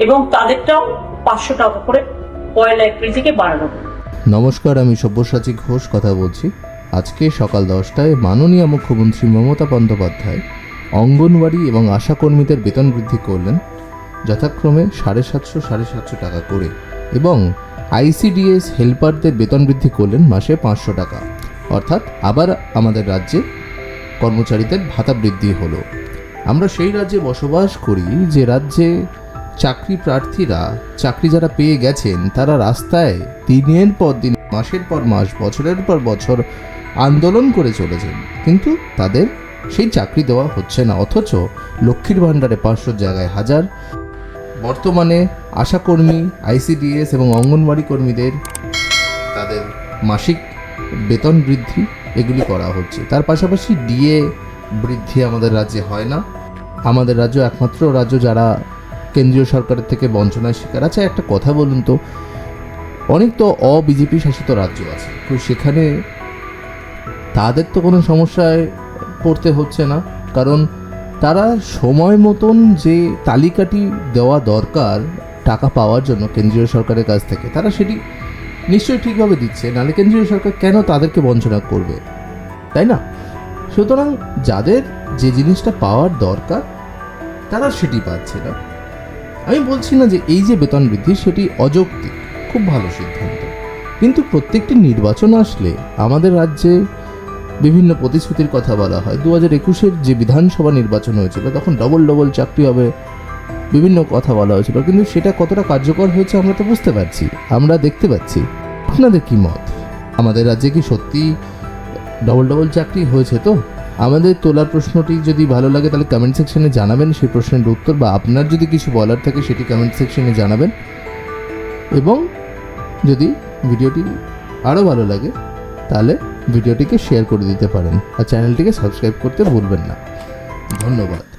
এবং তাদেরটাও পাঁচশো টাকা করে পয়লা এপ্রিল থেকে বাড়ানো। নমস্কার, আমি সব্যসাচী ঘোষ কথা বলছি। আজকে সকাল দশটায় মাননীয় মুখ্যমন্ত্রী মমতা বন্দ্যোপাধ্যায় অঙ্গনওয়াড়ি এবং আশাকর্মীদের বেতন বৃদ্ধি করলেন যথাক্রমে সাড়ে সাতশো সাড়ে সাতশো টাকা করে এবং আইসিডিএস হেল্পারদের বেতন বৃদ্ধি করলেন মাসে পাঁচশো টাকা। অর্থাৎ আবার আমাদের রাজ্যে কর্মচারীদের ভাতা বৃদ্ধি হলো। আমরা সেই রাজ্যে বসবাস করি যে রাজ্যে চাকরি প্রার্থীরা চাকরি যারা পেয়ে গেছেন, তারা রাস্তায় দিনের পর দিন, মাসের পর মাস, বছরের পর বছর আন্দোলন করে চলেছেন। কিন্তু তাদের সেই চাকরি দেওয়া হচ্ছে না। অথচ লক্ষ্মীর ভাণ্ডারে পাঁচশো জায়গায় হাজার। বর্তমানে আশাকর্মী, আইসিডিএস এবং অঙ্গনওয়াড়ি কর্মীদের তাদের মাসিক বেতন বৃদ্ধি এগুলি করা হচ্ছে। তার পাশাপাশি ডিএ বৃদ্ধি আমাদের রাজ্যে হয় না। আমাদের রাজ্য একমাত্র রাজ্য যারা কেন্দ্রীয় সরকারের থেকে বঞ্চনার শিকার আছে। একটা কথা বলুন তো, অনেক তো অবিজেপি শাসিত রাজ্য আছে, তো সেখানে তাদের তো কোনো সমস্যায় পড়তে হচ্ছে না। কারণ তারা সময় মতন যে তালিকাটি দেওয়া দরকার, টাকা পাওয়ার জন্য কেন্দ্রীয় সরকারের কাছ থেকে, তারা সেটি নিশ্চয়ই ঠিকভাবে দিচ্ছে। নাহলে কেন্দ্রীয় সরকার কেন তাদেরকে বঞ্চনা করবে? তাই না? সুতরাং যাদের যে জিনিসটা পাওয়ার দরকার, তারা সেটি পাচ্ছে না। আমি বলছি না যে এই যে বেতন বৃদ্ধি, সেটি অযৌক্তিক। খুব ভালো সিদ্ধান্ত। কিন্তু প্রত্যেকটি নির্বাচন আসলে আমাদের রাজ্যে বিভিন্ন প্রতিশ্রুতির কথা বলা হয়। দু হাজার একুশের যে বিধানসভা নির্বাচন হয়েছিল, তখন ডবল ডবল চাকরি হবে, বিভিন্ন কথা বলা হয়েছিল। কিন্তু সেটা কতটা কার্যকর হয়েছে আমরা তো বুঝতে পারছি, আমরা দেখতে পাচ্ছি। আপনাদের কি মত? আমাদের রাজ্যে কি সত্যি ডবল ডবল চাকরি হয়েছে তো? আমাদের তোলার প্রশ্নটি যদি ভালো লাগে, তাহলে কমেন্ট সেকশনে জানাবেন সেই প্রশ্নের উত্তর, বা আপনার যদি কিছু বলার থাকে সেটি কমেন্ট সেকশনে জানাবেন। এবং যদি ভিডিওটি আরও ভালো লাগে, তাহলে ভিডিওটিকে শেয়ার করে দিতে পারেন, আর চ্যানেলটিকে সাবস্ক্রাইব করতে ভুলবেন না। ধন্যবাদ।